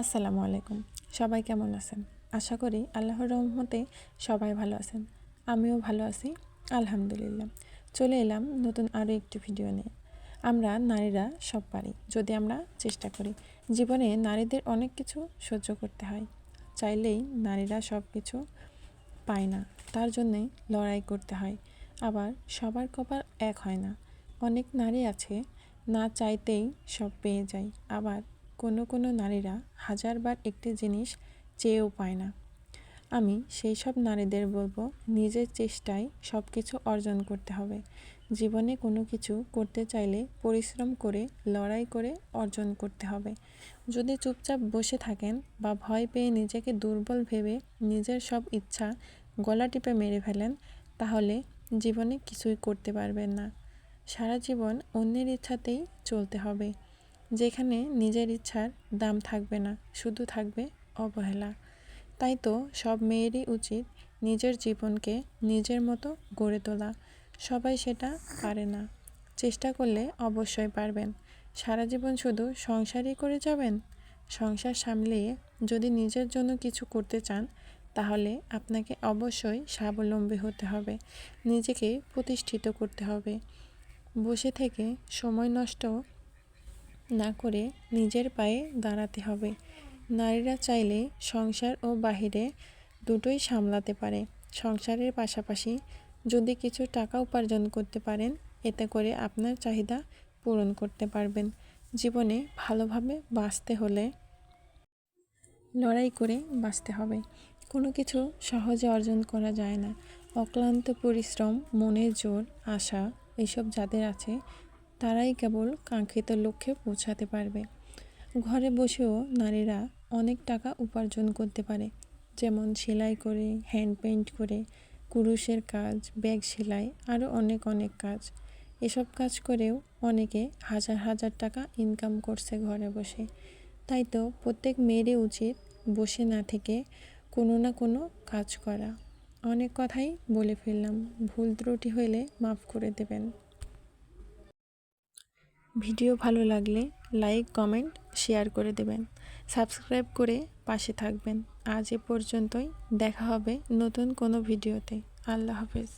আসসালামু আলাইকুম। সবাই কেমন আছেন? আশা করি আল্লাহর রহমতে সবাই ভালো আছেন। আমিও ভালো আছি, আলহামদুলিল্লাহ। চলে এলাম নতুন আরও একটি ভিডিও নিয়ে। আমরা নারীরা সব পারি, যদি আমরা চেষ্টা করি। জীবনে নারীদের অনেক কিছু সহ্য করতে হয়। চাইলেই নারীরা সব কিছু পায় না, তার জন্যেই লড়াই করতে হয়। আবার সবার কপাল এক হয় না। অনেক নারী আছে, না চাইতেই সব পেয়ে যায়। আবার কোনো কোনো নারীরা হাজারবার একটি জিনিস চেয়েও পায় না। আমি সেই সব নারীদের বলব, নিজের চেষ্টায় সব কিছু অর্জন করতে হবে। জীবনে কোনো কিছু করতে চাইলে পরিশ্রম করে, লড়াই করে অর্জন করতে হবে। যদি চুপচাপ বসে থাকেন বা ভয় পেয়ে নিজেকে দুর্বল ভেবে নিজের সব ইচ্ছা গলা টিপে মেরে ফেলেন, তাহলে জীবনে কিছুই করতে পারবেন না। সারা জীবন অন্যের ইচ্ছাতেই চলতে হবে। যেখানে নিজের ইচ্ছার দাম থাকবে না, শুধু থাকবে অবহেলা। তাই তো সব মেয়েরই উচিত নিজের জীবনকে নিজের মতো গড়ে তোলা। সবাই সেটা পারে না। চেষ্টা করলে অবশ্যই পারবেন। সারা জীবন শুধু সংসারই করে যাবেন? সংসার সামলিয়ে যদি নিজের জন্য কিছু করতে চান, তাহলে আপনাকে অবশ্যই স্বাবলম্বী হতে হবে। নিজেকে প্রতিষ্ঠিত করতে হবে। বসে থেকে সময় নষ্ট না করে নিজের পায়ে দাঁড়াতে হবে। নারীরা চাইলে সংসার ও বাহিরে দুটোই সামলাতে পারে। সংসারের পাশাপাশি যদি কিছু টাকা উপার্জন করতে পারেন, এতে করে আপনার চাহিদা পূরণ করতে পারবেন। জীবনে ভালোভাবে বাঁচতে হলে লড়াই করে বাঁচতে হবে। কোনো কিছু সহজে অর্জন করা যায় না। অক্লান্ত পরিশ্রম, মনের জোর, আশা, এসব যাদের আছে তারাই কেবল কাঙ্ক্ষিত লক্ষ্যে পৌঁছাতে পারবে। ঘরে বসেও নারীরা অনেক টাকা উপার্জন করতে পারে, যেমন সেলাই করে, হ্যান্ড পেইন্ট করে, কুরুশের কাজ, ব্যাগ সেলাই, আরও অনেক অনেক কাজ। এসব কাজ করেও অনেকে হাজার হাজার টাকা ইনকাম করছে ঘরে বসে। তাই তো প্রত্যেক মেয়েরই উচিত বসে না থেকে কোনো না কোনো কাজ করা। অনেক কথাই বলে ফেললাম, ভুল ত্রুটি হলে মাফ করে দেবেন। ভিডিও ভালো লাগলে লাইক, কমেন্ট, শেয়ার করে দেবেন। সাবস্ক্রাইব করে পাশে থাকবেন। আজ এ পর্যন্তই। দেখা হবে নতুন কোনো ভিডিওতে। আল্লাহ হাফেজ।